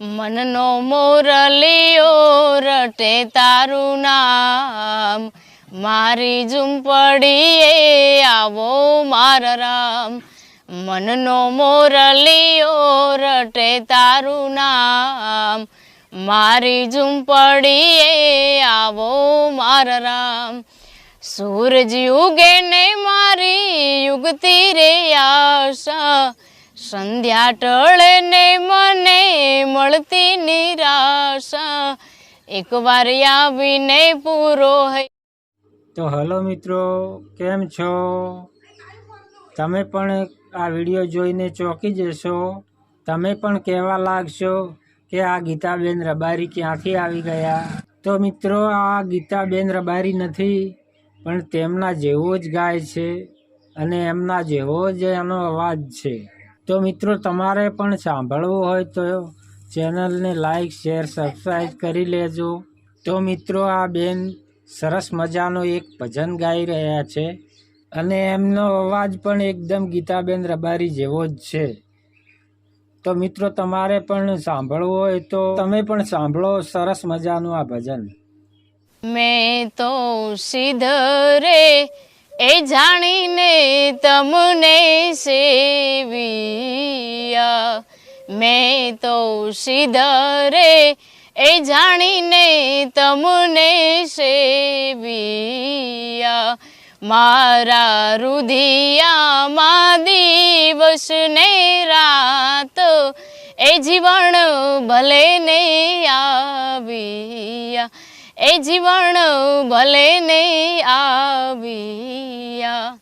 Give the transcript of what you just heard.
મનનો મોરલીઓ રટે તારું નામ. મારી ઝુંપડીએ આવો મારા રામ. મનનો મોરલીઓ રટે તારું નામ. મારી ઝુંપડીએ આવો મારા રામ. સૂરજ યુગે ને મારી યુગતી રે આશા. સંધ્યા ટળે ને મને મળતી નિરાશા. એકવાર આવીને પૂરો તો હલો મિત્રો, કેમ છો? તમે પણ આ વીડિયો જોઈને ચોંકી જશો. તમે પણ કહેવા લાગશો કે આ ગીતાબેન રબારી ક્યાંથી આવી ગયા? તો મિત્રો, આ ગીતાબેન રબારી નથી, પણ તેમના જેવો જ ગાય છે અને એમના જેવો જ એનો અવાજ છે. તો મિત્રો, તમારે પણ સાંભળવું હોય તો ચેનલને લાઈક શેર સબસ્ક્રાઈબ કરી લેજો. તો મિત્રો, આ બેન સરસ મજાનો એક ભજન ગાઈ રહ્યા છે અને એમનો અવાજ પણ એકદમ ગીતાબેન રબારી જેવો જ છે. તો મિત્રો, તમારે પણ સાંભળવું હોય તો તમે પણ સાંભળો સરસ મજાનું આ ભજન. મેં તો સિધરે એ જાણીને તમને સેવિયા. મેં તો સીધરે એ જાણીને તમને સેવિયા. મારા રુધિયામાં દિવસ ને રાત એ જીવન ભલે ને આવ્યા. એ જીવન ભલે નહીં આવ્યા.